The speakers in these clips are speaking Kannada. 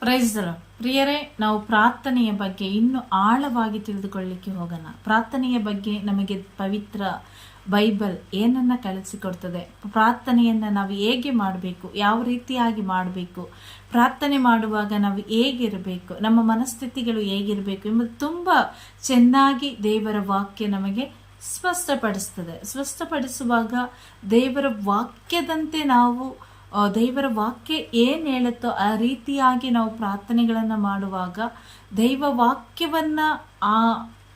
ಪ್ರೈಸ್ದಳು ಪ್ರಿಯರೇ, ನಾವು ಪ್ರಾರ್ಥನೆಯ ಬಗ್ಗೆ ಇನ್ನೂ ಆಳವಾಗಿ ತಿಳಿದುಕೊಳ್ಳಿಕ್ಕೆ ಹೋಗೋಣ. ಪ್ರಾರ್ಥನೆಯ ಬಗ್ಗೆ ನಮಗೆ ಪವಿತ್ರ ಬೈಬಲ್ ಏನನ್ನ ಕಲಿಸಿಕೊಡ್ತದೆ? ಪ್ರಾರ್ಥನೆಯನ್ನ ನಾವು ಹೇಗೆ ಮಾಡಬೇಕು? ಯಾವ ರೀತಿಯಾಗಿ ಮಾಡಬೇಕು? ಪ್ರಾರ್ಥನೆ ಮಾಡುವಾಗ ನಾವು ಹೇಗಿರಬೇಕು? ನಮ್ಮ ಮನಸ್ಥಿತಿಗಳು ಹೇಗಿರಬೇಕು ಎಂಬುದು ತುಂಬ ಚೆನ್ನಾಗಿ ದೇವರ ವಾಕ್ಯ ನಮಗೆ ಸ್ಪಷ್ಟಪಡಿಸ್ತದೆ. ಸ್ಪಷ್ಟಪಡಿಸುವಾಗ ದೇವರ ವಾಕ್ಯದಂತೆ ನಾವು ದೇವರ ವಾಕ್ಯ ಏನು ಹೇಳುತ್ತೋ ಆ ರೀತಿಯಾಗಿ ನಾವು ಪ್ರಾರ್ಥನೆಗಳನ್ನು ಮಾಡುವಾಗ ದೈವ ವಾಕ್ಯವನ್ನ ಆ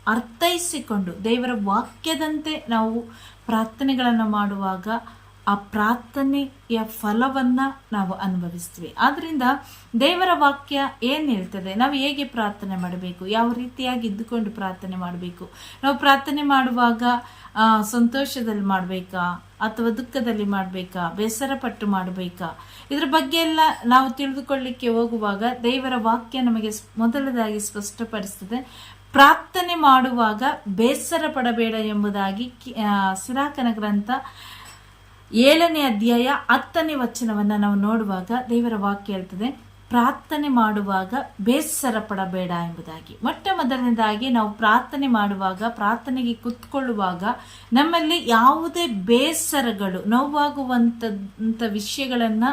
ಅರ್ಥೈಸಿಕೊಂಡು ದೇವರ ವಾಕ್ಯದಂತೆ ನಾವು ಪ್ರಾರ್ಥನೆಗಳನ್ನು ಮಾಡುವಾಗ ಆ ಪ್ರಾರ್ಥನೆಯ ಫಲವನ್ನ ನಾವು ಅನುಭವಿಸ್ತೀವಿ. ಆದ್ರಿಂದ ದೇವರ ವಾಕ್ಯ ಏನು ಹೇಳ್ತದೆ? ನಾವು ಹೇಗೆ ಪ್ರಾರ್ಥನೆ ಮಾಡಬೇಕು? ಯಾವ ರೀತಿಯಾಗಿ ಇದ್ದುಕೊಂಡು ಪ್ರಾರ್ಥನೆ ಮಾಡಬೇಕು? ನಾವು ಪ್ರಾರ್ಥನೆ ಮಾಡುವಾಗ ಸಂತೋಷದಲ್ಲಿ ಮಾಡಬೇಕಾ? ಅಥವಾ ದುಃಖದಲ್ಲಿ ಮಾಡಬೇಕಾ? ಬೇಸರ ಪಟ್ಟು ಮಾಡಬೇಕಾ? ಇದರ ಬಗ್ಗೆ ಎಲ್ಲ ನಾವು ತಿಳಿದುಕೊಳ್ಳಿಕ್ಕೆ ಹೋಗುವಾಗ ದೇವರ ವಾಕ್ಯ ನಮಗೆ ಮೊದಲದಾಗಿ ಸ್ಪಷ್ಟಪಡಿಸ್ತದೆ. ಪ್ರಾರ್ಥನೆ ಮಾಡುವಾಗ ಬೇಸರ ಪಡಬೇಡ ಎಂಬುದಾಗಿ ಸಿರಾಕನ ಗ್ರಂಥ ಏಳನೇ ಅಧ್ಯಾಯ ಹತ್ತನೇ ವಚನವನ್ನ ನಾವು ನೋಡುವಾಗ ದೇವರ ವಾಕ್ಯ ಹೇಳ್ತದೆ, ಪ್ರಾರ್ಥನೆ ಮಾಡುವಾಗ ಬೇಸರ ಪಡಬೇಡ ಎಂಬುದಾಗಿ. ಮೊಟ್ಟ ಮೊದಲನೇದಾಗಿ ನಾವು ಪ್ರಾರ್ಥನೆ ಮಾಡುವಾಗ, ಪ್ರಾರ್ಥನೆಗೆ ಕುತ್ಕೊಳ್ಳುವಾಗ ನಮ್ಮಲ್ಲಿ ಯಾವುದೇ ಬೇಸರಗಳು ನೋವಾಗುವಂತ ವಿಷಯಗಳನ್ನ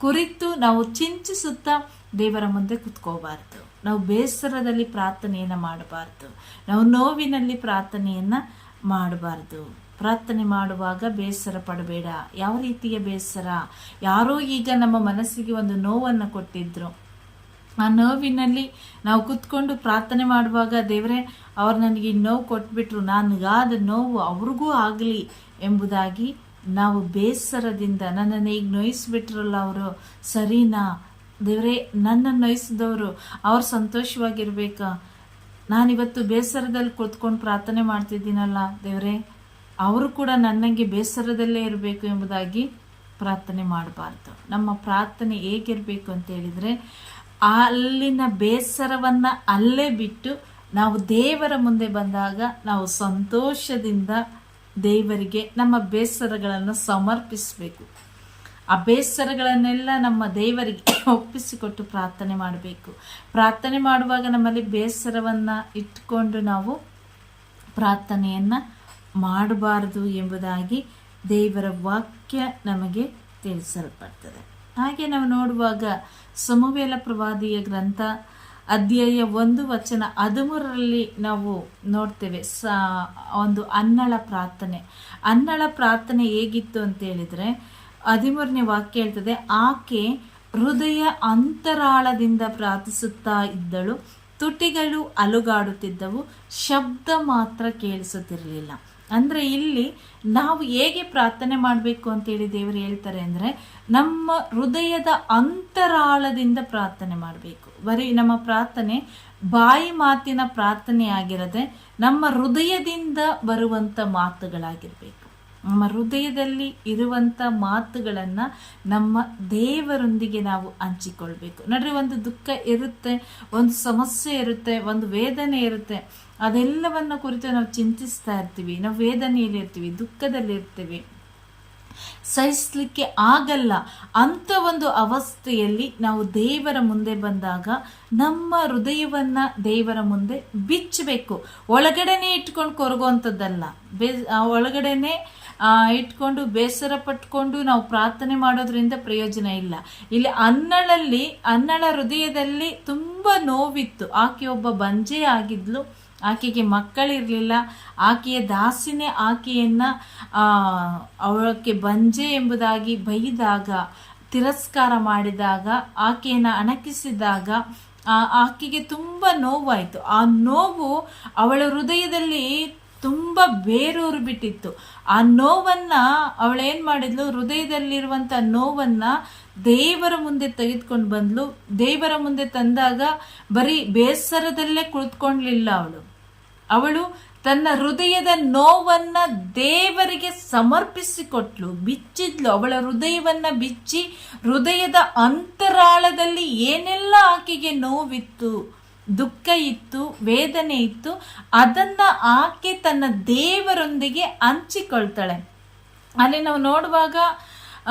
ಕುರಿತು ನಾವು ಚಿಂತಿಸುತ್ತಾ ದೇವರ ಮುಂದೆ ಕುತ್ಕೋಬಾರ್ದು. ನಾವು ಬೇಸರದಲ್ಲಿ ಪ್ರಾರ್ಥನೆಯನ್ನ ಮಾಡಬಾರ್ದು. ನಾವು ನೋವಿನಲ್ಲಿ ಪ್ರಾರ್ಥನೆಯನ್ನ ಮಾಡಬಾರ್ದು. ಪ್ರಾರ್ಥನೆ ಮಾಡುವಾಗ ಬೇಸರ ಪಡಬೇಡ. ಯಾವ ರೀತಿಯ ಬೇಸರ? ಯಾರೋ ಈಗ ನಮ್ಮ ಮನಸ್ಸಿಗೆ ಒಂದು ನೋವನ್ನು ಕೊಟ್ಟಿದ್ರು. ಆ ನೋವಿನಲ್ಲಿ ನಾವು ಕುತ್ಕೊಂಡು ಪ್ರಾರ್ಥನೆ ಮಾಡುವಾಗ ದೇವರೇ, ಅವ್ರು ನನಗೆ ನೋವು ಕೊಟ್ಬಿಟ್ರು. ನನಗಾದ ನೋವು ಅವ್ರಿಗೂ ಆಗಲಿ ಎಂಬುದಾಗಿ ನಾವು ಬೇಸರದಿಂದ ನನ್ನನ್ನು ಈಗ ನೋಯಿಸ್ಬಿಟ್ರಲ್ಲ ಅವರು. ಸರಿನಾ? ದೇವರೇ, ನನ್ನನ್ನು ನೋಯಿಸಿದವರು ಅವ್ರು ಸಂತೋಷವಾಗಿರ್ಬೇಕಾ? ನಾನಿವತ್ತು ಬೇಸರದಲ್ಲಿ ಕುತ್ಕೊಂಡು ಪ್ರಾರ್ಥನೆ ಮಾಡ್ತಿದ್ದೀನಲ್ಲ ದೇವರೇ. ಅವರು ಕೂಡ ನನ್ನಂಗೆ ಬೇಸರದಲ್ಲೇ ಇರಬೇಕು ಎಂಬುದಾಗಿ ಪ್ರಾರ್ಥನೆ ಮಾಡಬಾರ್ದು. ನಮ್ಮ ಪ್ರಾರ್ಥನೆ ಹೇಗಿರಬೇಕು ಅಂತ ಹೇಳಿದರೆ, ಅಲ್ಲಿನ ಬೇಸರವನ್ನು ಅಲ್ಲೇ ಬಿಟ್ಟು ನಾವು ದೇವರ ಮುಂದೆ ಬಂದಾಗ ನಾವು ಸಂತೋಷದಿಂದ ದೇವರಿಗೆ ನಮ್ಮ ಬೇಸರಗಳನ್ನು ಸಮರ್ಪಿಸಬೇಕು. ಆ ಬೇಸರಗಳನ್ನೆಲ್ಲ ನಮ್ಮ ದೇವರಿಗೆ ಒಪ್ಪಿಸಿಕೊಟ್ಟು ಪ್ರಾರ್ಥನೆ ಮಾಡಬೇಕು. ಪ್ರಾರ್ಥನೆ ಮಾಡುವಾಗ ನಮ್ಮಲ್ಲಿ ಬೇಸರವನ್ನು ಇಟ್ಕೊಂಡು ನಾವು ಪ್ರಾರ್ಥನೆಯನ್ನ ಮಾಡಬಾರದು ಎಂಬುದಾಗಿ ದೇವರ ವಾಕ್ಯ ನಮಗೆ ತಿಳಿಸಲ್ಪಡ್ತದೆ. ಹಾಗೆ ನಾವು ನೋಡುವಾಗ ಸಮವೇಲ ಪ್ರವಾದಿಯ ಗ್ರಂಥ ಅಧ್ಯಾಯ ಒಂದು ವಚನ ಹದಿಮೂರರಲ್ಲಿ ನಾವು ನೋಡ್ತೇವೆ. ಸ, ಒಂದು ಅನ್ನಳ ಪ್ರಾರ್ಥನೆ. ಅನ್ನಳ ಪ್ರಾರ್ಥನೆ ಹೇಗಿತ್ತು ಅಂತ ಹೇಳಿದರೆ, ಹದಿಮೂರನೇ ವಾಕ್ಯ ಹೇಳ್ತದೆ, ಆಕೆ ಹೃದಯ ಅಂತರಾಳದಿಂದ ಪ್ರಾರ್ಥಿಸುತ್ತಾ ಇದ್ದಳು, ತುಟಿಗಳು ಅಲುಗಾಡುತ್ತಿದ್ದವು, ಶಬ್ದ ಮಾತ್ರ ಕೇಳಿಸುತ್ತಿರಲಿಲ್ಲ. ಅಂದ್ರೆ ಇಲ್ಲಿ ನಾವು ಹೇಗೆ ಪ್ರಾರ್ಥನೆ ಮಾಡಬೇಕು ಅಂತೇಳಿ ದೇವರು ಹೇಳ್ತಾರೆ ಅಂದ್ರೆ ನಮ್ಮ ಹೃದಯದ ಅಂತರಾಳದಿಂದ ಪ್ರಾರ್ಥನೆ ಮಾಡಬೇಕು. ಬರೀ ನಮ್ಮ ಪ್ರಾರ್ಥನೆ ಬಾಯಿ ಮಾತಿನ ಪ್ರಾರ್ಥನೆ ಆಗಿರದೆ ನಮ್ಮ ಹೃದಯದಿಂದ ಬರುವಂತ ಮಾತುಗಳಾಗಿರಬೇಕು. ನಮ್ಮ ಹೃದಯದಲ್ಲಿ ಇರುವಂತ ಮಾತುಗಳನ್ನ ನಮ್ಮ ದೇವರೊಂದಿಗೆ ನಾವು ಹಂಚಿಕೊಳ್ಬೇಕು. ನೋಡ್ರಿ, ಒಂದು ದುಃಖ ಇರುತ್ತೆ, ಒಂದು ಸಮಸ್ಯೆ ಇರುತ್ತೆ, ಒಂದು ವೇದನೆ ಇರುತ್ತೆ. ಅದೆಲ್ಲವನ್ನ ಕುರಿತು ನಾವು ಚಿಂತಿಸ್ತಾ ಇರ್ತೀವಿ. ನಾವು ವೇದನೆಯಲ್ಲಿ ಇರ್ತೀವಿ, ದುಃಖದಲ್ಲಿ ಇರ್ತೀವಿ. ಸಹಿಸ್ಲಿಕ್ಕೆ ಆಗಲ್ಲ. ಅಂತ ಒಂದು ಅವಸ್ಥೆಯಲ್ಲಿ ನಾವು ದೇವರ ಮುಂದೆ ಬಂದಾಗ ನಮ್ಮ ಹೃದಯವನ್ನ ದೇವರ ಮುಂದೆ ಬಿಚ್ಚಬೇಕು. ಒಳಗಡೆನೆ ಇಟ್ಕೊಂಡು ಕೊರಗುವಂಥದ್ದಲ್ಲ. ಬೇ ಒಳಗಡೆನೆ ಇಟ್ಕೊಂಡು ಬೇಸರ ಪಟ್ಕೊಂಡು ನಾವು ಪ್ರಾರ್ಥನೆ ಮಾಡೋದ್ರಿಂದ ಪ್ರಯೋಜನ ಇಲ್ಲ. ಇಲ್ಲಿ ಅನ್ನಳಲ್ಲಿ, ಅನ್ನಳ ಹೃದಯದಲ್ಲಿ ತುಂಬಾ ನೋವಿತ್ತು. ಆಕೆ ಒಬ್ಬ ಬಂಜೆ ಆಗಿದ್ಲು. ಆಕೆಗೆ ಮಕ್ಕಳಿರಲಿಲ್ಲ. ಆಕೆಯ ದಾಸಿನೇ ಆಕೆಯನ್ನು ಅವಳಕ್ಕೆ ಬಂಜೆ ಎಂಬುದಾಗಿ ಬೈದಾಗ, ತಿರಸ್ಕಾರ ಮಾಡಿದಾಗ, ಆಕೆಯನ್ನು ಅಣಕಿಸಿದಾಗ ಆಕೆಗೆ ತುಂಬ ನೋವಾಯಿತು. ಆ ನೋವು ಅವಳ ಹೃದಯದಲ್ಲಿ ತುಂಬ ಬೇರೂರು ಬಿಟ್ಟಿತ್ತು. ಆ ನೋವನ್ನ ಅವಳೇನು ಮಾಡಿದ್ಲು? ಹೃದಯದಲ್ಲಿರುವಂಥ ನೋವನ್ನ ದೇವರ ಮುಂದೆ ತೆಗೆದುಕೊಂಡು ಬಂದ್ಲು. ದೇವರ ಮುಂದೆ ತಂದಾಗ ಬರೀ ಬೇಸರದಲ್ಲೇ ಕುಳಿತುಕೊಂಡ್ಲಿಲ್ಲ ಅವಳು. ಅವಳು ತನ್ನ ಹೃದಯದ ನೋವನ್ನ ದೇವರಿಗೆ ಸಮರ್ಪಿಸಿಕೊಟ್ಲು, ಬಿಚ್ಚಿದ್ಲು. ಅವಳ ಹೃದಯವನ್ನ ಬಿಚ್ಚಿ ಹೃದಯದ ಅಂತರಾಳದಲ್ಲಿ ಏನೆಲ್ಲ ಆಕೆಗೆ ನೋವಿತ್ತು, ದುಃಖ ಇತ್ತು, ವೇದನೆ ಇತ್ತು, ಅದನ್ನ ಆಕೆ ತನ್ನ ದೇವರೊಂದಿಗೆ ಹಂಚಿಕೊಳ್ತಾಳೆ. ಅಲ್ಲಿ ನಾವು ನೋಡುವಾಗ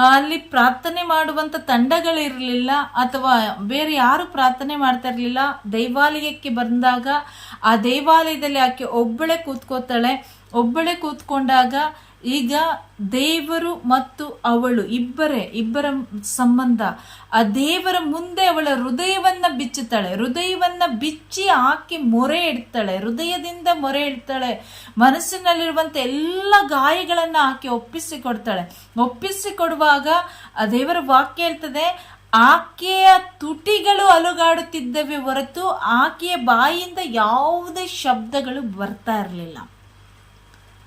ಅಲ್ಲಿ ಪ್ರಾರ್ಥನೆ ಮಾಡುವಂತ ತಂಡಗಳಿರಲಿಲ್ಲ ಅಥವಾ ಬೇರೆ ಯಾರು ಪ್ರಾರ್ಥನೆ ಮಾಡ್ತಾ ಇರಲಿಲ್ಲ. ದೈವಾಲಯಕ್ಕೆ ಬಂದಾಗ ಆ ದೇವಾಲಯದಲ್ಲಿ ಆಕೆ ಒಬ್ಬಳೆ ಕೂತ್ಕೋತಾಳೆ. ಒಬ್ಬಳೆ ಕೂತ್ಕೊಂಡಾಗ ಈಗ ದೇವರು ಮತ್ತು ಅವಳು ಇಬ್ಬರೇ, ಇಬ್ಬರ ಸಂಬಂಧ. ಆ ದೇವರ ಮುಂದೆ ಅವಳ ಹೃದಯವನ್ನ ಬಿಚ್ಚುತ್ತಾಳೆ. ಹೃದಯವನ್ನ ಬಿಚ್ಚಿ ಹಾಕಿ ಮೊರೆ ಇಡ್ತಾಳೆ. ಹೃದಯದಿಂದ ಮೊರೆ ಇಡ್ತಾಳೆ. ಮನಸ್ಸಿನಲ್ಲಿರುವಂತ ಎಲ್ಲ ಗಾಯಗಳನ್ನ ಆಕೆ ಒಪ್ಪಿಸಿ ಕೊಡ್ತಾಳೆ ಒಪ್ಪಿಸಿ ಕೊಡುವಾಗ ಆ ದೇವರ ವಾಕ್ಯ ಹೇಳ್ತದೆ, ಆಕೆಯ ತುಟಿಗಳು ಅಲುಗಾಡುತ್ತಿದ್ದವೇ ಹೊರತು ಆಕೆಯ ಬಾಯಿಯಿಂದ ಯಾವುದೇ ಶಬ್ದಗಳು ಬರ್ತಾ ಇರಲಿಲ್ಲ.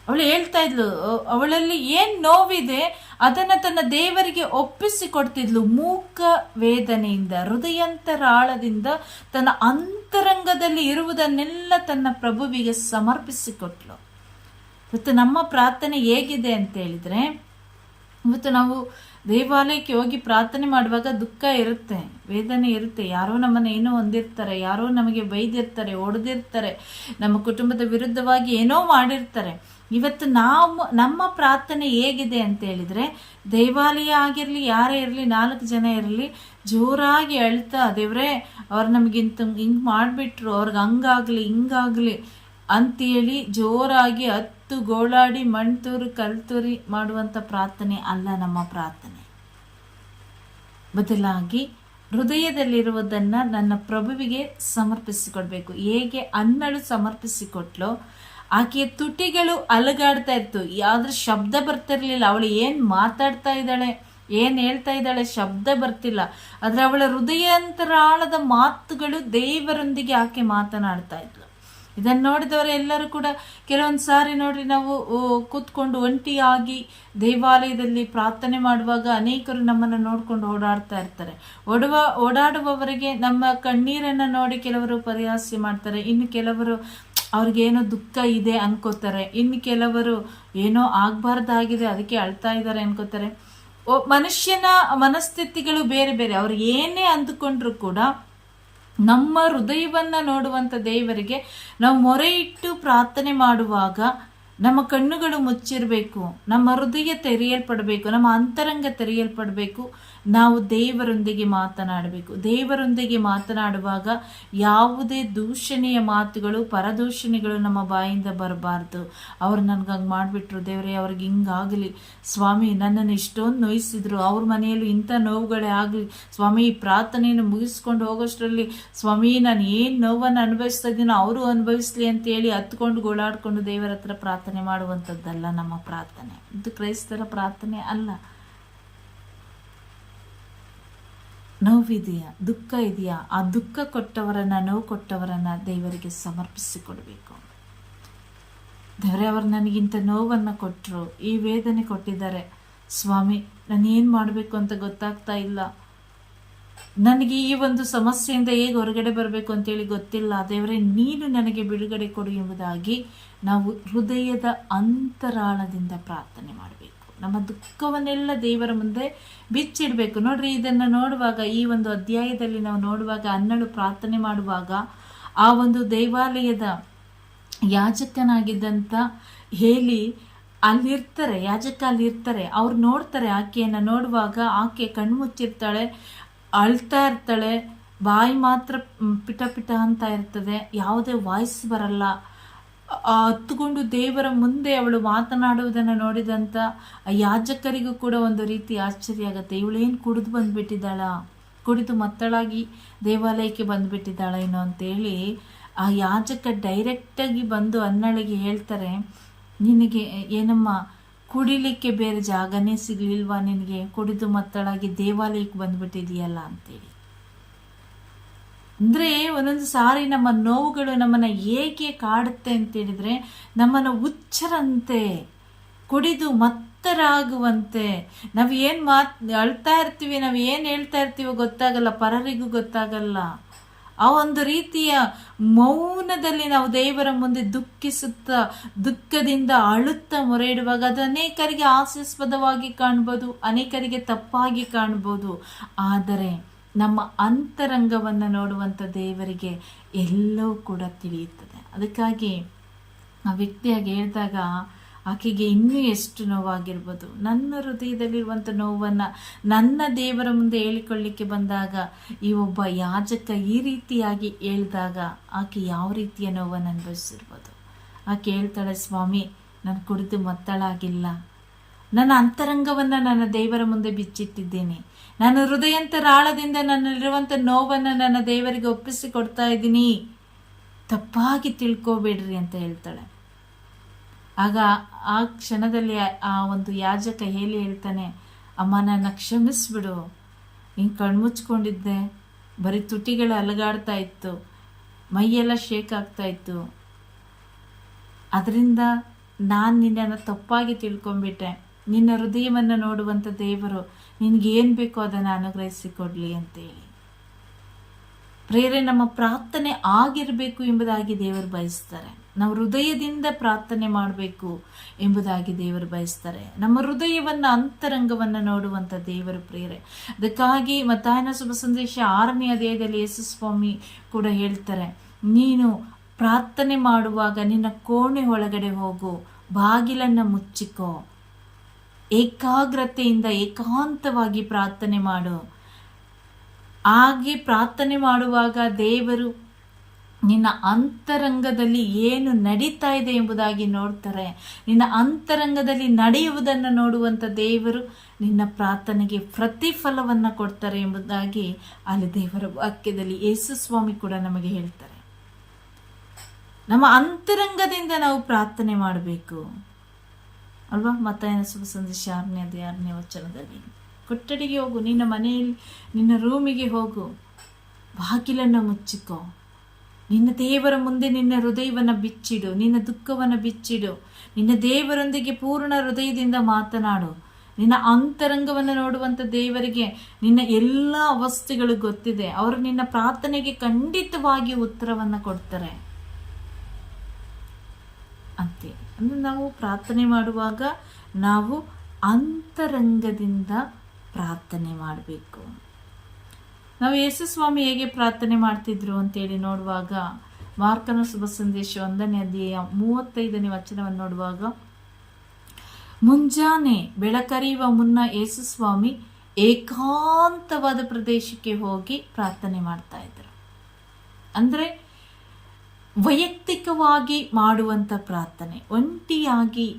ಅವಳು ಹೇಳ್ತಾ ಇದ್ಲು, ಅವಳಲ್ಲಿ ಏನ್ ನೋವಿದೆ ಅದನ್ನ ತನ್ನ ದೇವರಿಗೆ ಒಪ್ಪಿಸಿ ಕೊಡ್ತಿದ್ಲು ಮೂಕ ವೇದನೆಯಿಂದ, ಹೃದಯಂತರಾಳದಿಂದ ತನ್ನ ಅಂತರಂಗದಲ್ಲಿ ಇರುವುದನ್ನೆಲ್ಲ ತನ್ನ ಪ್ರಭುವಿಗೆ ಸಮರ್ಪಿಸಿಕೊಟ್ಲು. ಇವತ್ತು ನಮ್ಮ ಪ್ರಾರ್ಥನೆ ಹೇಗಿದೆ ಅಂತ ಹೇಳಿದ್ರೆ, ಇವತ್ತು ನಾವು ದೇವಾಲಯಕ್ಕೆ ಹೋಗಿ ಪ್ರಾರ್ಥನೆ ಮಾಡುವಾಗ ದುಃಖ ಇರುತ್ತೆ, ವೇದನೆ ಇರುತ್ತೆ. ಯಾರೋ ನಮ್ಮನ್ನು ಏನೋ ಹೊಂದಿರ್ತಾರೆ, ಯಾರೋ ನಮಗೆ ಬೈದಿರ್ತಾರೆ ಹೊಡೆದಿರ್ತಾರೆ ನಮ್ಮ ಕುಟುಂಬದ ವಿರುದ್ಧವಾಗಿ ಏನೋ ಮಾಡಿರ್ತಾರೆ. ಇವತ್ತು ನಾವು, ನಮ್ಮ ಪ್ರಾರ್ಥನೆ ಹೇಗಿದೆ ಅಂತ ಹೇಳಿದ್ರೆ, ದೇವಾಲಯ ಆಗಿರಲಿ, ಯಾರೇ ಇರಲಿ, ನಾಲ್ಕು ಜನ ಇರಲಿ, ಜೋರಾಗಿ ಅಳ್ತಾ, ದೇವ್ರೆ, ಅವ್ರು ನಮಗಿಂತ ಹಿಂಗ್ ಮಾಡಿಬಿಟ್ರು, ಅವ್ರಿಗೆ ಹಂಗಾಗ್ಲಿ, ಹಿಂಗಾಗ್ಲಿ ಅಂತೇಳಿ ಜೋರಾಗಿ ಹತ್ತು ಗೋಳಾಡಿ ಮಣ್ತೂರಿ, ಕಲ್ತೂರಿ ಮಾಡುವಂಥ ಪ್ರಾರ್ಥನೆ ಅಲ್ಲ ನಮ್ಮ ಪ್ರಾರ್ಥನೆ. ಬದಲಾಗಿ ಹೃದಯದಲ್ಲಿರುವುದನ್ನು ನನ್ನ ಪ್ರಭುವಿಗೆ ಸಮರ್ಪಿಸಿಕೊಡ್ಬೇಕು. ಹೇಗೆ ಅನ್ನಳು ಸಮರ್ಪಿಸಿಕೊಟ್ಲೋ ಆಕೆಯ ತುಟಿಗಳು ಅಲಗಾಡ್ತಾ ಇತ್ತು. ಯಾವ್ದ್ರ ಶಬ್ದ ಬರ್ತಿರ್ಲಿಲ್ಲ. ಅವಳು ಏನ್ ಮಾತಾಡ್ತಾ ಇದ್ದಾಳೆ, ಏನ್ ಹೇಳ್ತಾ ಇದ್ದಾಳೆ ಶಬ್ದ ಬರ್ತಿಲ್ಲ. ಆದ್ರೆ ಅವಳ ಹೃದಯಾಂತರಾಳದ ಮಾತುಗಳು ದೇವರೊಂದಿಗೆ ಆಕೆ ಮಾತನಾಡ್ತಾ ಇದ್ಲು. ಇದನ್ನು ನೋಡಿದವರು ಎಲ್ಲರೂ ಕೂಡ ಕೆಲವೊಂದು ಸಾರಿ ನೋಡ್ರಿ ನಾವು ಕೂತ್ಕೊಂಡು ಒಂಟಿಯಾಗಿ ದೇವಾಲಯದಲ್ಲಿ ಪ್ರಾರ್ಥನೆ ಮಾಡುವಾಗ ಅನೇಕರು ನಮ್ಮನ್ನು ನೋಡ್ಕೊಂಡು ಓಡಾಡ್ತಾ ಇರ್ತಾರೆ. ಓಡುವ, ಓಡಾಡುವವರಿಗೆ ನಮ್ಮ ಕಣ್ಣೀರನ್ನು ನೋಡಿ ಕೆಲವರು ಪರಿಹಾಸ್ಯ ಮಾಡ್ತಾರೆ. ಇನ್ನು ಕೆಲವರು ಅವ್ರಿಗೇನೋ ದುಃಖ ಇದೆ ಅನ್ಕೋತಾರೆ. ಇನ್ನು ಕೆಲವರು ಏನೋ ಆಗಬಾರ್ದಾಗಿದೆ, ಅದಕ್ಕೆ ಅಳ್ತಾ ಇದ್ದಾರೆ ಅನ್ಕೋತಾರೆ. ಮನುಷ್ಯನ ಮನಸ್ಥಿತಿಗಳು ಬೇರೆ ಬೇರೆ. ಅವ್ರು ಏನೇ ಅಂದುಕೊಂಡ್ರು ಕೂಡ ನಮ್ಮ ಹೃದಯವನ್ನು ನೋಡುವಂಥ ದೇವರಿಗೆ ನಾವು ಮೊರೆ ಇಟ್ಟು ಪ್ರಾರ್ಥನೆ ಮಾಡುವಾಗ ನಮ್ಮ ಕಣ್ಣುಗಳು ಮುಚ್ಚಿರಬೇಕು, ನಮ್ಮ ಹೃದಯ ತೆರೆಯಲ್ಪಡಬೇಕು, ನಮ್ಮ ಅಂತರಂಗ ತೆರೆಯಲ್ಪಡಬೇಕು. ನಾವು ದೇವರೊಂದಿಗೆ ಮಾತನಾಡಬೇಕು. ದೇವರೊಂದಿಗೆ ಮಾತನಾಡುವಾಗ ಯಾವುದೇ ದೂಷಣೆಯ ಮಾತುಗಳು, ಪರದೂಷಣೆಗಳು ನಮ್ಮ ಬಾಯಿಂದ ಬರಬಾರ್ದು. ಅವ್ರು ನನ್ಗೆ ಹಂಗೆ ಮಾಡಿಬಿಟ್ರು, ದೇವರೇ, ಅವ್ರಿಗೆ ಹಿಂಗಾಗಲಿ ಸ್ವಾಮಿ, ನನ್ನನ್ನು ಇಷ್ಟೊಂದು ನೋಯಿಸಿದ್ರು. ಅವ್ರ ಮನೆಯಲ್ಲೂ ಇಂಥ ನೋವುಗಳೇ ಆಗಲಿ. ಸ್ವಾಮಿ, ಈ ಪ್ರಾರ್ಥನೆಯನ್ನು ಮುಗಿಸ್ಕೊಂಡು ಹೋಗೋಷ್ಟರಲ್ಲಿ ಸ್ವಾಮಿ, ನಾನು ಏನು ನೋವನ್ನು ಅನುಭವಿಸ್ತಾ ಅವರು ಅನುಭವಿಸ್ಲಿ ಅಂತ ಹೇಳಿ ಹತ್ಕೊಂಡು ಗೋಳಾಡ್ಕೊಂಡು ದೇವರ ಹತ್ರ ಪ್ರಾರ್ಥನೆ ಮಾಡುವಂಥದ್ದಲ್ಲ ನಮ್ಮ ಪ್ರಾರ್ಥನೆ. ಇದು ಕ್ರೈಸ್ತರ ಪ್ರಾರ್ಥನೆ ಅಲ್ಲ. ನೋವಿದೆಯಾ? ದುಃಖ ಇದೆಯಾ? ಆ ದುಃಖ ಕೊಟ್ಟವರನ್ನ, ನೋವು ಕೊಟ್ಟವರನ್ನ ದೇವರಿಗೆ ಸಮರ್ಪಿಸಿಕೊಡ್ಬೇಕು. ದೇವರೇ, ಅವರು ನನಗಿಂತ ನೋವನ್ನು ಕೊಟ್ಟರು ಈ ವೇದನೆ ಕೊಟ್ಟಿದ್ದಾರೆ. ಸ್ವಾಮಿ, ನಾನು ಏನು ಮಾಡಬೇಕು ಅಂತ ಗೊತ್ತಾಗ್ತಾ ಇಲ್ಲ. ನನಗೆ ಈ ಒಂದು ಸಮಸ್ಯೆಯಿಂದ ಹೇಗೆ ಹೊರಗಡೆ ಬರಬೇಕು ಅಂತೇಳಿ ಗೊತ್ತಿಲ್ಲ. ದೇವರೇ, ನೀನು ನನಗೆ ಬಿಡುಗಡೆ ಕೊಡು ಎಂಬುದಾಗಿ ನಾವು ಹೃದಯದ ಅಂತರಾಳದಿಂದ ಪ್ರಾರ್ಥನೆ ಮಾಡಬೇಕು. ನಮ್ಮ ದುಃಖವನ್ನೆಲ್ಲ ದೇವರ ಮುಂದೆ ಬಿಚ್ಚಿಡಬೇಕು. ನೋಡ್ರಿ, ಇದನ್ನು ನೋಡುವಾಗ ಈ ಒಂದು ಅಧ್ಯಾಯದಲ್ಲಿ ನಾವು ನೋಡುವಾಗ ಅನ್ನಳು ಪ್ರಾರ್ಥನೆ ಮಾಡುವಾಗ ಆ ಒಂದು ದೇವಾಲಯದ ಯಾಜಕನಾಗಿದ್ದಂಥ ಹೇಳಿ ಅಲ್ಲಿರ್ತಾರೆ, ಯಾಜಕ ಅಲ್ಲಿರ್ತಾರೆ. ಅವ್ರು ನೋಡ್ತಾರೆ ಆಕೆಯನ್ನು ನೋಡುವಾಗ ಆಕೆ ಕಣ್ಣು ಮುಚ್ಚಿರ್ತಾಳೆ ಅಳ್ತಾ ಇರ್ತಾಳೆ, ಬಾಯಿ ಮಾತ್ರ ಪಿಟ ಪಿಟ ಅಂತ ಇರ್ತದೆ, ಯಾವುದೇ ವಾಯ್ಸ್ ಬರಲ್ಲ. ಹತ್ತುಕೊಂಡು ದೇವರ ಮುಂದೆ ಅವಳು ಮಾತನಾಡುವುದನ್ನು ನೋಡಿದಂಥ ಯಾಜಕರಿಗೂ ಕೂಡ ಒಂದು ರೀತಿ ಆಶ್ಚರ್ಯ ಆಗುತ್ತೆ. ಇವಳೇನು ಕುಡಿದು ಬಂದುಬಿಟ್ಟಿದ್ದಾಳ? ಕುಡಿದು ಮತ್ತಳಾಗಿ ದೇವಾಲಯಕ್ಕೆ ಬಂದುಬಿಟ್ಟಿದ್ದಾಳ ಏನೋ ಅಂತೇಳಿ ಆ ಯಾಜಕ ಡೈರೆಕ್ಟಾಗಿ ಬಂದು ಅನ್ನಳಿಗೆ ಹೇಳ್ತಾರೆ, ನಿನಗೆ ಏನಮ್ಮ, ಕುಡಿಲಿಕ್ಕೆ ಬೇರೆ ಜಾಗನೇ ಸಿಗಲಿಲ್ವಾ ನಿನಗೆ? ಕುಡಿದು ಮತ್ತಳಾಗಿ ದೇವಾಲಯಕ್ಕೆ ಬಂದುಬಿಟ್ಟಿದೆಯಲ್ಲ ಅಂತೇಳಿ. ಅಂದ್ರೆ ಒಂದೊಂದು ಸಾರಿ ನಮ್ಮ ನೋವುಗಳು ನಮ್ಮನ್ನ ಏಕೆ ಕಾಡುತ್ತೆ ಅಂತ ಹೇಳಿದ್ರೆ, ನಮ್ಮನ್ನ ಹುಚ್ಚರಂತೆ ಕುಡಿದು ಮತ್ತರಾಗುವಂತೆ. ನಾವು ಏನು ಮಾತ್, ಅಳ್ತಾ ಇರ್ತೀವಿ, ನಾವು ಏನು ಹೇಳ್ತಾ ಇರ್ತೀವೋ ಗೊತ್ತಾಗಲ್ಲ, ಪರರಿಗೂ ಗೊತ್ತಾಗಲ್ಲ. ಆ ಒಂದು ರೀತಿಯ ಮೌನದಲ್ಲಿ ನಾವು ದೇವರ ಮುಂದೆ ದುಃಖಿಸುತ್ತಾ, ದುಃಖದಿಂದ ಅಳುತ್ತಾ ಮೊರೆ ಇಡುವಾಗ ಅದು ಅನೇಕರಿಗೆ ಹಾಸ್ಯಾಸ್ಪದವಾಗಿ ಕಾಣ್ಬೋದು, ಅನೇಕರಿಗೆ ತಪ್ಪಾಗಿ ಕಾಣ್ಬೋದು. ಆದರೆ ನಮ್ಮ ಅಂತರಂಗವನ್ನು ನೋಡುವಂಥ ದೇವರಿಗೆ ಎಲ್ಲವೂ ಕೂಡ ತಿಳಿಯುತ್ತದೆ. ಅದಕ್ಕಾಗಿ ಆ ವ್ಯಕ್ತಿಯಾಗಿ ಹೇಳಿದಾಗ ಆಕೆಗೆ ಇನ್ನೂ ಎಷ್ಟು ನೋವಾಗಿರ್ಬೋದು? ನನ್ನ ಹೃದಯದಲ್ಲಿರುವಂಥ ನೋವನ್ನು ನನ್ನ ದೇವರ ಮುಂದೆ ಹೇಳಿಕೊಳ್ಳಿಕ್ಕೆ ಬಂದಾಗ, ಈ ಒಬ್ಬ ಯಾಜಕ ಈ ರೀತಿಯಾಗಿ ಹೇಳಿದಾಗ ಆಕೆ ಯಾವ ರೀತಿಯ ನೋವನ್ನು ಅನುಭವಿಸಿರ್ಬೋದು? ಆಕೆ ಹೇಳ್ತಾಳೆ, ಸ್ವಾಮಿ, ನಾನು ಕುಡಿದು ಮತ್ತಳಾಗಿಲ್ಲ. ನನ್ನ ಅಂತರಂಗವನ್ನು ನನ್ನ ದೇವರ ಮುಂದೆ ಬಿಚ್ಚಿಟ್ಟಿದ್ದೇನೆ. ನಾನು ಹೃದಯಂತರಾಳದಿಂದ ನನ್ನಲ್ಲಿರುವಂಥ ನೋವನ್ನು ನನ್ನ ದೇವರಿಗೆ ಒಪ್ಪಿಸಿ ಕೊಡ್ತಾ ಇದ್ದೀನಿ. ತಪ್ಪಾಗಿ ತಿಳ್ಕೊಬೇಡ್ರಿ ಅಂತ ಹೇಳ್ತಾಳೆ. ಆಗ ಆ ಕ್ಷಣದಲ್ಲಿ ಆ ಒಂದು ಯಾಜಕ ಹೇಳಿ ಹೇಳ್ತಾನೆ, ಅಮ್ಮ, ನನ್ನ ಕ್ಷಮಿಸ್ಬಿಡು. ಹಿಂಗೆ ಕಣ್ಮುಚ್ಕೊಂಡಿದ್ದೆ ಬರೀ ತುಟಿಗಳು ಅಲಗಾಡ್ತಾ ಇತ್ತು. ಮೈಯೆಲ್ಲ ಶೇಕ್ ಆಗ್ತಾ ಇತ್ತು. ಅದರಿಂದ ನಾನು ನಿನ್ನನ್ನು ತಪ್ಪಾಗಿ ತಿಳ್ಕೊಂಬಿಟ್ಟೆ ನಿನ್ನ ಹೃದಯವನ್ನು ನೋಡುವಂಥ ದೇವರು ನಿನಗೇನು ಬೇಕೋ ಅದನ್ನು ಅನುಗ್ರಹಿಸಿಕೊಡ್ಲಿ ಅಂತೇಳಿ. ಪ್ರೇರೆ ನಮ್ಮ ಪ್ರಾರ್ಥನೆ ಆಗಿರಬೇಕು ಎಂಬುದಾಗಿ ದೇವರು ಬಯಸ್ತಾರೆ. ನಾವು ಹೃದಯದಿಂದ ಪ್ರಾರ್ಥನೆ ಮಾಡಬೇಕು ಎಂಬುದಾಗಿ ದೇವರು ಬಯಸ್ತಾರೆ. ನಮ್ಮ ಹೃದಯವನ್ನು, ಅಂತರಂಗವನ್ನು ನೋಡುವಂಥ ದೇವರು ಪ್ರೇರೆ ಅದಕ್ಕಾಗಿ ಮತ್ತಾಯನ ಶುಭ ಸಂದೇಶ ಆರನೇ ಅಧ್ಯಾಯದಲ್ಲಿ ಯೇಸು ಸ್ವಾಮಿ ಕೂಡ ಹೇಳ್ತಾರೆ, ನೀನು ಪ್ರಾರ್ಥನೆ ಮಾಡುವಾಗ ನಿನ್ನ ಕೋಣೆ ಒಳಗಡೆ ಹೋಗು, ಬಾಗಿಲನ್ನು ಮುಚ್ಚಿಕೋ ಏಕಾಗ್ರತೆಯಿಂದ ಏಕಾಂತವಾಗಿ ಪ್ರಾರ್ಥನೆ ಮಾಡು. ಹಾಗೆ ಪ್ರಾರ್ಥನೆ ಮಾಡುವಾಗ ದೇವರು ನಿನ್ನ ಅಂತರಂಗದಲ್ಲಿ ಏನು ನಡೀತಾ ಇದೆ ಎಂಬುದಾಗಿ ನೋಡ್ತಾರೆ. ನಿನ್ನ ಅಂತರಂಗದಲ್ಲಿ ನಡೆಯುವುದನ್ನು ನೋಡುವಂಥ ದೇವರು ನಿನ್ನ ಪ್ರಾರ್ಥನೆಗೆ ಪ್ರತಿಫಲವನ್ನು ಕೊಡ್ತಾರೆ ಎಂಬುದಾಗಿ ಅಲ್ಲಿ ದೇವರ ವಾಕ್ಯದಲ್ಲಿ ಯೇಸು ಸ್ವಾಮಿ ಕೂಡ ನಮಗೆ ಹೇಳ್ತಾರೆ. ನಮ್ಮ ಅಂತರಂಗದಿಂದ ನಾವು ಪ್ರಾರ್ಥನೆ ಮಾಡಬೇಕು. ಅಲ್ವಾ? ಮತ್ತಾಯನ ಶುಭ ಸಂದೇಶ ಆರನೇ ಅದು ಆರನೇ ವಚನದಲ್ಲಿ. ಕೊಠಡಿಗೆ ಹೋಗು, ನಿನ್ನ ಮನೆಯಲ್ಲಿ, ನಿನ್ನ ರೂಮಿಗೆ ಹೋಗು. ಬಾಗಿಲನ್ನು ಮುಚ್ಚಿಕೋ. ನಿನ್ನ ದೇವರ ಮುಂದೆ ನಿನ್ನ ಹೃದಯವನ್ನು ಬಿಚ್ಚಿಡು, ನಿನ್ನ ದುಃಖವನ್ನು ಬಿಚ್ಚಿಡು. ನಿನ್ನ ದೇವರೊಂದಿಗೆ ಪೂರ್ಣ ಹೃದಯದಿಂದ ಮಾತನಾಡು. ನಿನ್ನ ಅಂತರಂಗವನ್ನು ನೋಡುವಂಥ ದೇವರಿಗೆ ನಿನ್ನ ಎಲ್ಲ ಅವಸ್ಥೆಗಳು ಗೊತ್ತಿದೆ. ಅವರು ನಿನ್ನ ಪ್ರಾರ್ಥನೆಗೆ ಖಂಡಿತವಾಗಿ ಉತ್ತರವನ್ನು ಕೊಡ್ತಾರೆ ಅಂತೆ ಅಂದರೆ ನಾವು ಪ್ರಾರ್ಥನೆ ಮಾಡುವಾಗ ನಾವು ಅಂತರಂಗದಿಂದ ಪ್ರಾರ್ಥನೆ ಮಾಡಬೇಕು. ನಾವು ಯೇಸು ಸ್ವಾಮಿ ಹೇಗೆ ಪ್ರಾರ್ಥನೆ ಮಾಡ್ತಿದ್ರು ಅಂತೇಳಿ ನೋಡುವಾಗ ಮಾರ್ಕನ ಶುಭ ಸಂದೇಶ ಒಂದನೇ ಅಧ್ಯಾಯ ಮೂವತ್ತೈದನೇ ವಚನವನ್ನು ನೋಡುವಾಗ, ಮುಂಜಾನೆ ಬೆಳಕರಿಯುವ ಮುನ್ನ ಯೇಸು ಸ್ವಾಮಿ ಏಕಾಂತವಾದ ಪ್ರದೇಶಕ್ಕೆ ಹೋಗಿ ಪ್ರಾರ್ಥನೆ ಮಾಡ್ತಾ ಇದ್ರು. ಅಂದರೆ ವೈಯಕ್ತಿಕವಾಗಿ ಮಾಡುವಂಥ ಪ್ರಾರ್ಥನೆ, ಒಂಟಿಯಾಗಿ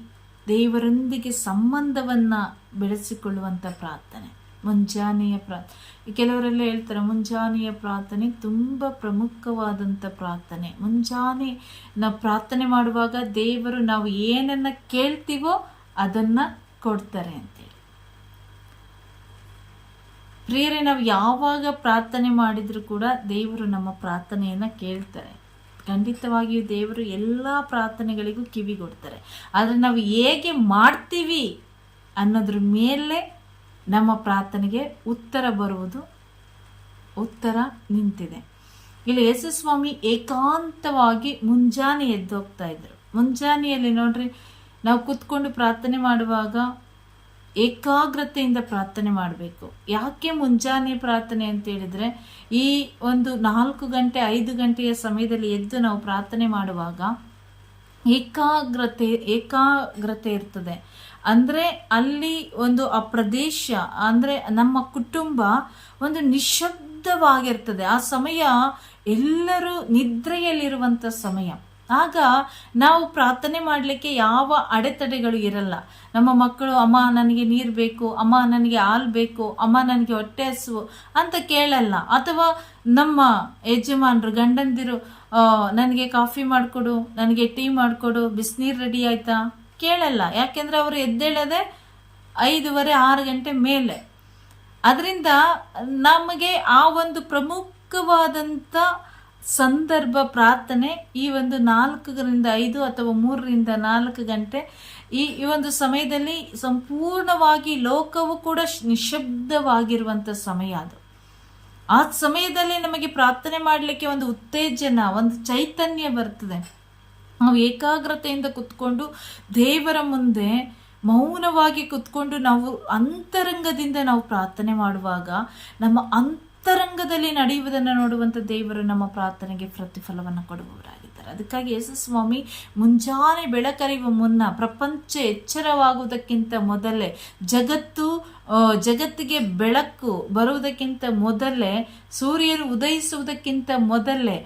ದೇವರೊಂದಿಗೆ ಸಂಬಂಧವನ್ನು ಬೆಳೆಸಿಕೊಳ್ಳುವಂಥ ಪ್ರಾರ್ಥನೆ, ಮುಂಜಾನೆಯ ಪ್ರಾರ್ಥನೆ ಕೆಲವರೆಲ್ಲ ಹೇಳ್ತಾರೆ ಮುಂಜಾನೆಯ ಪ್ರಾರ್ಥನೆ ತುಂಬ ಪ್ರಮುಖವಾದಂಥ ಪ್ರಾರ್ಥನೆ. ಮುಂಜಾನೆ ನಾವು ಪ್ರಾರ್ಥನೆ ಮಾಡುವಾಗ ದೇವರು ನಾವು ಏನನ್ನು ಕೇಳ್ತೀವೋ ಅದನ್ನು ಕೊಡ್ತಾರೆ ಅಂತೇಳಿ. ಪ್ರಿಯರೇ, ನಾವು ಯಾವಾಗ ಪ್ರಾರ್ಥನೆ ಮಾಡಿದರೂ ಕೂಡ ದೇವರು ನಮ್ಮ ಪ್ರಾರ್ಥನೆಯನ್ನು ಕೇಳ್ತಾರೆ. ಖಂಡಿತವಾಗಿಯೂ ದೇವರು ಎಲ್ಲ ಪ್ರಾರ್ಥನೆಗಳಿಗೂ ಕಿವಿಗೊಡ್ತಾರೆ ಆದರೆ ನಾವು ಹೇಗೆ ಮಾಡ್ತೀವಿ ಅನ್ನೋದ್ರ ಮೇಲೆ ನಮ್ಮ ಪ್ರಾರ್ಥನೆಗೆ ಉತ್ತರ ಬರುವುದು ಉತ್ತರ ನಿಂತಿದೆ. ಇಲ್ಲಿ ಯೇಸು ಸ್ವಾಮಿ ಏಕಾಂತವಾಗಿ ಮುಂಜಾನೆ ಎದ್ದೋಗ್ತಾ ಇದ್ರು. ಮುಂಜಾನೆಯಲ್ಲಿ ನೋಡ್ರಿ, ನಾವು ಕುತ್ಕೊಂಡು ಪ್ರಾರ್ಥನೆ ಮಾಡುವಾಗ ಏಕಾಗ್ರತೆಯಿಂದ ಪ್ರಾರ್ಥನೆ ಮಾಡಬೇಕು. ಯಾಕೆ ಮುಂಜಾನೆ ಪ್ರಾರ್ಥನೆ ಅಂತ ಹೇಳಿದ್ರೆ, ಈ ಒಂದು ನಾಲ್ಕು ಗಂಟೆ, ಐದು ಗಂಟೆಯ ಸಮಯದಲ್ಲಿ ಎದ್ದು ನಾವು ಪ್ರಾರ್ಥನೆ ಮಾಡುವಾಗ ಏಕಾಗ್ರತೆ ಏಕಾಗ್ರತೆ ಇರ್ತದೆ. ಅಂದರೆ ಅಲ್ಲಿ ಒಂದು ಆ ಪ್ರದೇಶ, ಅಂದರೆ ನಮ್ಮ ಕುಟುಂಬ ಒಂದು ನಿಶಬ್ದವಾಗಿರ್ತದೆ ಆ ಸಮಯ ಎಲ್ಲರೂ ನಿದ್ರೆಯಲ್ಲಿರುವಂಥ ಸಮಯ. ಆಗ ನಾವು ಪ್ರಾರ್ಥನೆ ಮಾಡಲಿಕ್ಕೆ ಯಾವ ಅಡೆತಡೆಗಳು ಇರಲ್ಲ. ನಮ್ಮ ಮಕ್ಕಳು, ಅಮ್ಮ, ನನಗೆ ನೀರು ಬೇಕು, ಅಮ್ಮ, ನನಗೆ ಹಾಲು ಬೇಕು, ಅಮ್ಮ, ನನಗೆ ಹೊಟ್ಟೆ ಹಸುವು ಅಂತ ಕೇಳಲ್ಲ. ಅಥವಾ ನಮ್ಮ ಯಜಮಾನರು, ಗಂಡಂದಿರು ನನಗೆ ಕಾಫಿ ಮಾಡಿಕೊಡು, ನನಗೆ ಟೀ ಮಾಡಿಕೊಡು, ಬಿಸಿನೀರು ರೆಡಿ ಆಯ್ತಾ? ಕೇಳಲ್ಲ. ಯಾಕೆಂದ್ರೆ ಅವರು ಎದ್ದೇಳದೆ ಐದೂವರೆ, ಆರು ಗಂಟೆ ಮೇಲೆ. ಅದರಿಂದ ನಮಗೆ ಆ ಒಂದು ಪ್ರಮುಖವಾದಂಥ ಸಂದರ್ಭ ಪ್ರಾರ್ಥನೆ ಈ ಒಂದು ನಾಲ್ಕರಿಂದ ಐದು ಅಥವಾ ಮೂರರಿಂದ ನಾಲ್ಕು ಗಂಟೆ. ಈ ಈ ಒಂದು ಸಮಯದಲ್ಲಿ ಸಂಪೂರ್ಣವಾಗಿ ಲೋಕವು ಕೂಡ ನಿಶಬ್ದವಾಗಿರುವಂಥ ಸಮಯ ಅದು. ಆ ಸಮಯದಲ್ಲಿ ನಮಗೆ ಪ್ರಾರ್ಥನೆ ಮಾಡಲಿಕ್ಕೆ ಒಂದು ಉತ್ತೇಜನ, ಒಂದು ಚೈತನ್ಯ ಬರ್ತದೆ. ನಾವು ಏಕಾಗ್ರತೆಯಿಂದ ಕುತ್ಕೊಂಡು ದೇವರ ಮುಂದೆ ಮೌನವಾಗಿ ಕುತ್ಕೊಂಡು ನಾವು ಅಂತರಂಗದಿಂದ ನಾವು ಪ್ರಾರ್ಥನೆ ಮಾಡುವಾಗ ನಮ್ಮ ಅಂತರಂಗದಲ್ಲಿ ನಡೆಯುವುದನ್ನು ನೋಡುವಂಥ ದೇವರು ನಮ್ಮ ಪ್ರಾರ್ಥನೆಗೆ ಪ್ರತಿಫಲವನ್ನು ಕೊಡುವವರಾಗಿದ್ದಾರೆ. ಅದಕ್ಕಾಗಿ ಯೇಸು ಸ್ವಾಮಿ, ಮುಂಜಾನೆ ಬೆಳಕರಿಯುವ ಮುನ್ನ ಪ್ರಪಂಚ ಎಚ್ಚರವಾಗುವುದಕ್ಕಿಂತ ಮೊದಲೇ, ಜಗತ್ತು ಜಗತ್ತಿಗೆ ಬೆಳಕು ಬರುವುದಕ್ಕಿಂತ ಮೊದಲೇ, ಸೂರ್ಯರು ಉದಯಿಸುವುದಕ್ಕಿಂತ ಮೊದಲೇ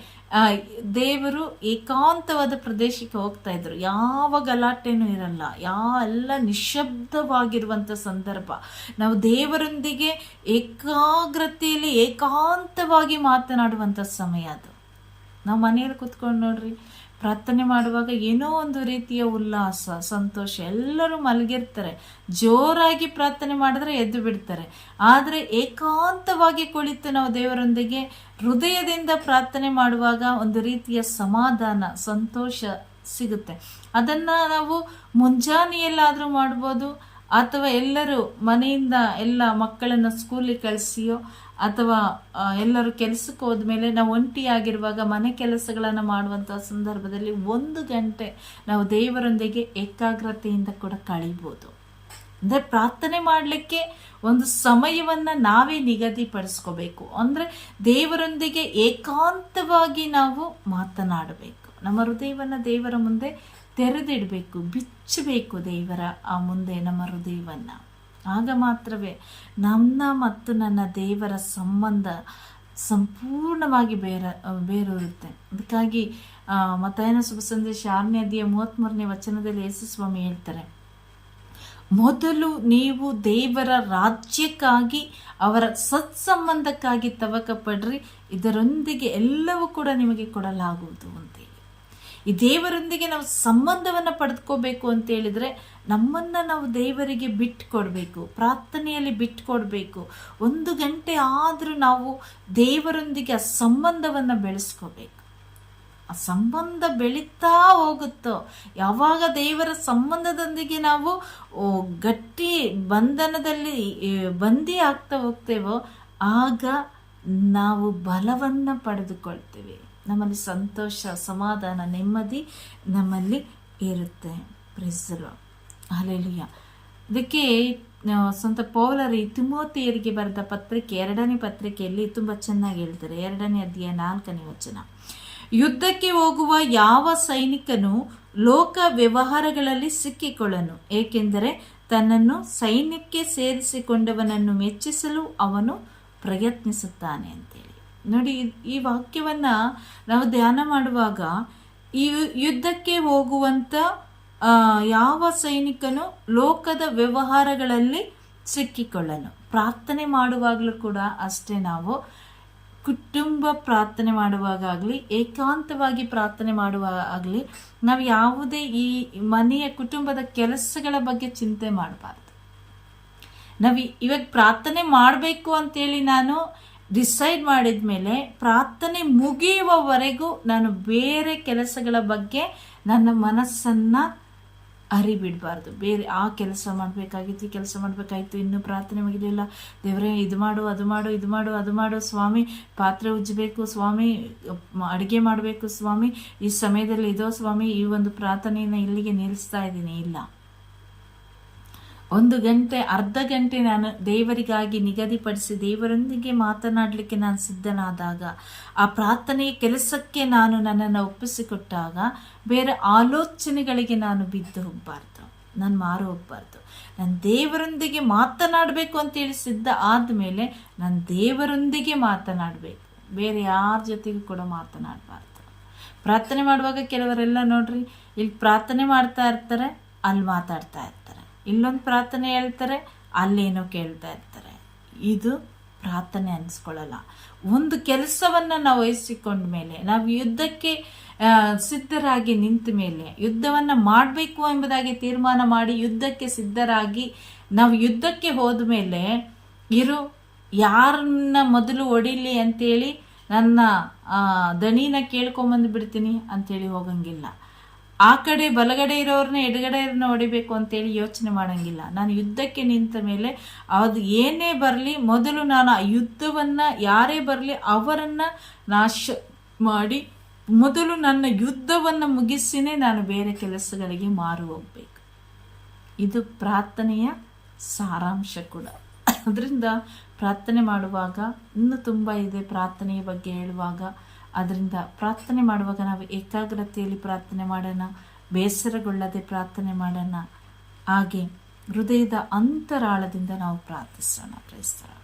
ದೇವರು ಏಕಾಂತವಾದ ಪ್ರದೇಶಕ್ಕೆ ಹೋಗ್ತಾ ಇದ್ರು. ಯಾವ ಗಲಾಟೆನೂ ಇರಲ್ಲ. ಯಾ ಎಲ್ಲ ನಿಶಬ್ದವಾಗಿರುವಂಥ ಸಂದರ್ಭ. ನಾವು ದೇವರೊಂದಿಗೆ ಏಕಾಗ್ರತೆಯಲ್ಲಿ ಏಕಾಂತವಾಗಿ ಮಾತನಾಡುವಂಥ ಸಮಯ ಅದು. ನಾವು ಮನೆಯಲ್ಲಿ ಕುತ್ಕೊಂಡು ನೋಡ್ರಿ ಪ್ರಾರ್ಥನೆ ಮಾಡುವಾಗ ಏನೋ ಒಂದು ರೀತಿಯ ಉಲ್ಲಾಸ, ಸಂತೋಷ, ಎಲ್ಲರೂ ಮಲಗಿರ್ತಾರೆ. ಜೋರಾಗಿ ಪ್ರಾರ್ಥನೆ ಮಾಡಿದ್ರೆ ಎದ್ದು ಬಿಡ್ತಾರೆ. ಆದರೆ ಏಕಾಂತವಾಗಿ ಕುಳಿತು ನಾವು ದೇವರೊಂದಿಗೆ ಹೃದಯದಿಂದ ಪ್ರಾರ್ಥನೆ ಮಾಡುವಾಗ ಒಂದು ರೀತಿಯ ಸಮಾಧಾನ, ಸಂತೋಷ ಸಿಗುತ್ತೆ. ಅದನ್ನು ನಾವು ಮುಂಜಾನೆಯಲ್ಲಾದರೂ ಮಾಡ್ಬೋದು ಅಥವಾ ಎಲ್ಲರೂ ಮನೆಯಿಂದ ಎಲ್ಲ ಮಕ್ಕಳನ್ನು ಸ್ಕೂಲಿಗೆ ಕಳಿಸಿಯೋ ಅಥವಾ ಎಲ್ಲರೂ ಕೆಲಸಕ್ಕೆ ಹೋದ್ಮೇಲೆ ನಾವು ಒಂಟಿಯಾಗಿರುವಾಗ ಮನೆ ಕೆಲಸಗಳನ್ನು ಮಾಡುವಂಥ ಸಂದರ್ಭದಲ್ಲಿ ಒಂದು ಗಂಟೆ ನಾವು ದೇವರೊಂದಿಗೆ ಏಕಾಗ್ರತೆಯಿಂದ ಕೂಡ ಕಳಿಬೋದು. ಅಂದರೆ ಪ್ರಾರ್ಥನೆ ಮಾಡಲಿಕ್ಕೆ ಒಂದು ಸಮಯವನ್ನು ನಾವೇ ನಿಗದಿಪಡಿಸ್ಕೋಬೇಕು. ಅಂದರೆ ದೇವರೊಂದಿಗೆ ಏಕಾಂತವಾಗಿ ನಾವು ಮಾತನಾಡಬೇಕು. ನಮ್ಮ ಹೃದಯವನ್ನು ದೇವರ ಮುಂದೆ ತೆರೆದಿಡಬೇಕು, ಬಿಚ್ಚಬೇಕು ದೇವರ ಆ ಮುಂದೆ ನಮ್ಮ ಹೃದಯವನ್ನು. ಆಗ ಮಾತ್ರವೇ ನನ್ನ ಮತ್ತು ನನ್ನ ದೇವರ ಸಂಬಂಧ ಸಂಪೂರ್ಣವಾಗಿ ಬೇರ, ಬೇರೂರುತ್ತೆ. ಅದಕ್ಕಾಗಿ ಮತಾಯನ ಶುಭ ಸಂದೇಶ ಆರನೇ ಅಧ್ಯಾಯ ಮೂವತ್ತ್ಮೂರನೇ ವಚನದಲ್ಲಿ ಯೇಸು ಸ್ವಾಮಿ ಹೇಳ್ತಾರೆ, ಮೊದಲು ನೀವು ದೇವರ ರಾಜ್ಯಕ್ಕಾಗಿ, ಅವರ ಸತ್ಸಂಬಂಧಕ್ಕಾಗಿ ತವಕ ಪಡ್ರಿ ಇದರೊಂದಿಗೆ ಎಲ್ಲವೂ ಕೂಡ ನಿಮಗೆ ಕೊಡಲಾಗುವುದು ಅಂತೇಳಿ ಈ ದೇವರೊಂದಿಗೆ ನಾವು ಸಂಬಂಧವನ್ನು ಪಡೆದುಕೋಬೇಕು ಅಂತ ಹೇಳಿದ್ರೆ ನಮ್ಮನ್ನು ನಾವು ದೇವರಿಗೆ ಬಿಟ್ಟು ಕೊಡಬೇಕು ಪ್ರಾರ್ಥನೆಯಲ್ಲಿ ಬಿಟ್ಟು ಕೊಡಬೇಕು ಒಂದು ಗಂಟೆ ಆದರೂ ನಾವು ದೇವರೊಂದಿಗೆ ಆ ಸಂಬಂಧವನ್ನು ಬೆಳೆಸ್ಕೋಬೇಕು. ಆ ಸಂಬಂಧ ಬೆಳೀತಾ ಹೋಗುತ್ತೋ, ಯಾವಾಗ ದೇವರ ಸಂಬಂಧದೊಂದಿಗೆ ನಾವು ಗಟ್ಟಿ ಬಂಧನದಲ್ಲಿ ಬಂದಿ ಆಗ್ತಾ ಹೋಗ್ತೇವೋ, ಆಗ ನಾವು ಬಲವನ್ನು ಪಡೆದುಕೊಳ್ತೇವೆ. ನಮ್ಮಲ್ಲಿ ಸಂತೋಷ, ಸಮಾಧಾನ, ನೆಮ್ಮದಿ ನಮ್ಮಲ್ಲಿ ಇರುತ್ತೆ. ಪ್ರಿಸಲು ಅಲೆಲಿಯ ಇದಕ್ಕೆ ಸ್ವಂತ ಪೌಲರಿ ತಿಮೋತಿಯರಿಗೆ ಬರೆದ ಪತ್ರಿಕೆ, ಎರಡನೇ ಪತ್ರಿಕೆಯಲ್ಲಿ ತುಂಬ ಚೆನ್ನಾಗಿ ಹೇಳ್ತಾರೆ. ಎರಡನೇ ಅಧ್ಯಾಯ ನಾಲ್ಕನೇ ವಚನ. ಯುದ್ಧಕ್ಕೆ ಹೋಗುವ ಯಾವ ಸೈನಿಕನು ಲೋಕ ವ್ಯವಹಾರಗಳಲ್ಲಿ ಸಿಕ್ಕಿಕೊಳ್ಳನು. ಏಕೆಂದರೆ ತನ್ನನ್ನು ಸೈನ್ಯಕ್ಕೆ ಸೇರಿಸಿಕೊಂಡವನನ್ನು ಮೆಚ್ಚಿಸಲು ಅವನು ಪ್ರಯತ್ನಿಸುತ್ತಾನೆ ಅಂತೇಳಿ. ನೋಡಿ, ಈ- ವಾಕ್ಯವನ್ನ ನಾವು ಧ್ಯಾನ ಮಾಡುವಾಗ ಈ ಯುದ್ಧಕ್ಕೆ ಹೋಗುವಂತ ಯಾವ ಸೈನಿಕನು ಲೋಕದ ವ್ಯವಹಾರಗಳಲ್ಲಿ ಸಿಕ್ಕಿಕೊಳ್ಳನು. ಪ್ರಾರ್ಥನೆ ಮಾಡುವಾಗಲೂ ಕೂಡ ಅಷ್ಟೇ ನಾವು. ಕುಟುಂಬ ಪ್ರಾರ್ಥನೆ ಮಾಡುವಾಗಲಿ ಏಕಾಂತವಾಗಿ ಪ್ರಾರ್ಥನೆ ಮಾಡುವಾಗ ಆಗಲಿ ನಾವು ಯಾವುದೇ ಈ ಮನೆಯ ಕುಟುಂಬದ ಕೆಲಸಗಳ ಬಗ್ಗೆ ಚಿಂತೆ ಮಾಡಬಾರ್ದು. ನಾವು ಇವಾಗ ಪ್ರಾರ್ಥನೆ ಮಾಡಬೇಕು ಅಂತೇಳಿ ನಾನು ಡಿಸೈಡ್ ಮಾಡಿದ ಮೇಲೆ ಪ್ರಾರ್ಥನೆ ಮುಗಿಯುವವರೆಗೂ ನಾನು ಬೇರೆ ಕೆಲಸಗಳ ಬಗ್ಗೆ ನನ್ನ ಮನಸ್ಸನ್ನು ಅರಿಬಿಡಬಾರ್ದು. ಬೇರೆ ಆ ಕೆಲಸ ಮಾಡಬೇಕಾಗಿತ್ತು, ಈ ಕೆಲಸ ಮಾಡಬೇಕಾಗಿತ್ತು ಇನ್ನೂ ಪ್ರಾರ್ಥನೆ ಮುಗಿಲಿಲ್ಲ ದೇವರೇ, ಇದು ಮಾಡು, ಅದು ಮಾಡು, ಇದು ಮಾಡು, ಅದು ಮಾಡು, ಸ್ವಾಮಿ, ಪಾತ್ರೆ ಉಜ್ಜಬೇಕು, ಸ್ವಾಮಿ, ಅಡುಗೆ ಮಾಡಬೇಕು, ಸ್ವಾಮಿ, ಈ ಸಮಯದಲ್ಲಿ ಇದೋ ಸ್ವಾಮಿ, ಈ ಒಂದು ಪ್ರಾರ್ಥನೆಯನ್ನು ಇಲ್ಲಿಗೆ ನಿಲ್ಲಿಸ್ತಾ ಇದ್ದೀನಿ. ಇಲ್ಲ. ಒಂದು ಗಂಟೆ, ಅರ್ಧ ಗಂಟೆ ನಾನು ದೇವರಿಗಾಗಿ ನಿಗದಿಪಡಿಸಿ ದೇವರೊಂದಿಗೆ ಮಾತನಾಡಲಿಕ್ಕೆ ನಾನು ಸಿದ್ಧನಾದಾಗ, ಆ ಪ್ರಾರ್ಥನೆಯ ಕೆಲಸಕ್ಕೆ ನಾನು ನನ್ನನ್ನು ಒಪ್ಪಿಸಿಕೊಟ್ಟಾಗ ಬೇರೆ ಆಲೋಚನೆಗಳಿಗೆ ನಾನು ಬಿದ್ದು ಹೋಗಬಾರ್ದು. ನಾನು ಮಾರು ಹೋಗಬಾರ್ದು. ನಾನು ದೇವರೊಂದಿಗೆ ಮಾತನಾಡಬೇಕು ಅಂತೇಳಿ ಸಿದ್ಧ ಆದಮೇಲೆ ನಾನು ದೇವರೊಂದಿಗೆ ಮಾತನಾಡಬೇಕು. ಬೇರೆ ಯಾರ ಜೊತೆಗೂ ಕೂಡ ಮಾತನಾಡಬಾರ್ದು. ಪ್ರಾರ್ಥನೆ ಮಾಡುವಾಗ ಕೆಲವರೆಲ್ಲ ನೋಡ್ರಿ, ಇಲ್ಲಿ ಪ್ರಾರ್ಥನೆ ಮಾಡ್ತಾ ಇರ್ತಾರೆ, ಅಲ್ಲಿ ಮಾತಾಡ್ತಾ ಇರ್ತಾರೆ. ಇಲ್ಲೊಂದು ಪ್ರಾರ್ಥನೆ ಹೇಳ್ತಾರೆ, ಅಲ್ಲೇನೋ ಕೇಳ್ತಾ ಇರ್ತಾರೆ. ಇದು ಪ್ರಾರ್ಥನೆ ಅನಿಸ್ಕೊಳ್ಳಲ್ಲ. ಒಂದು ಕೆಲಸವನ್ನು ನಾವು ವಹಿಸಿಕೊಂಡ ಮೇಲೆ, ನಾವು ಯುದ್ಧಕ್ಕೆ ಸಿದ್ಧರಾಗಿ ನಿಂತ ಮೇಲೆ, ಯುದ್ಧವನ್ನು ಮಾಡಬೇಕು ಎಂಬುದಾಗಿ ತೀರ್ಮಾನ ಮಾಡಿ ಯುದ್ಧಕ್ಕೆ ಸಿದ್ಧರಾಗಿ ನಾವು ಯುದ್ಧಕ್ಕೆ ಹೋದ ಮೇಲೆ, ಇರು, ಯಾರನ್ನ ಮೊದಲು ಹೊಡಿಲಿ ಅಂತೇಳಿ ನನ್ನ ದಣಿನ ಕೇಳ್ಕೊಂಬಂದು ಬಿಡ್ತೀನಿ ಅಂತೇಳಿ ಹೋಗಂಗಿಲ್ಲ. ಆ ಕಡೆ ಬಲಗಡೆ ಇರೋರನ್ನ ಎಡಗಡೆ ಇರೋರನ್ನ ಹೊಡಿಬೇಕು ಅಂತೇಳಿ ಯೋಚನೆ ಮಾಡಂಗಿಲ್ಲ. ನಾನು ಯುದ್ಧಕ್ಕೆ ನಿಂತ ಮೇಲೆ ಅದು ಏನೇ ಬರಲಿ, ಮೊದಲು ನಾನು ಆ ಯುದ್ಧವನ್ನು ಯಾರೇ ಬರಲಿ ಅವರನ್ನು ನಾಶ ಮಾಡಿ, ಮೊದಲು ನನ್ನ ಯುದ್ಧವನ್ನು ಮುಗಿಸಿನೇ ನಾನು ಬೇರೆ ಕೆಲಸಗಳಿಗೆ ಮಾರು ಹೋಗ್ಬೇಕು. ಇದು ಪ್ರಾರ್ಥನೆಯ ಸಾರಾಂಶ ಕೂಡ. ಅದರಿಂದ ಪ್ರಾರ್ಥನೆ ಮಾಡುವಾಗ ಇನ್ನೂ ತುಂಬ ಇದೆ. ಪ್ರಾರ್ಥನೆಯ ಬಗ್ಗೆ ಹೇಳುವಾಗ ಅದರಿಂದ ಪ್ರಾರ್ಥನೆ ಮಾಡುವಾಗ ನಾವು ಏಕಾಗ್ರತೆಯಲ್ಲಿ ಪ್ರಾರ್ಥನೆ ಮಾಡೋಣ, ಬೇಸರಗೊಳ್ಳದೆ ಪ್ರಾರ್ಥನೆ ಮಾಡೋಣ. ಹಾಗೆ ಹೃದಯದ ಅಂತರಾಳದಿಂದ ನಾವು ಪ್ರಾರ್ಥಿಸೋಣ, ಕ್ರೈಸ್ತರ.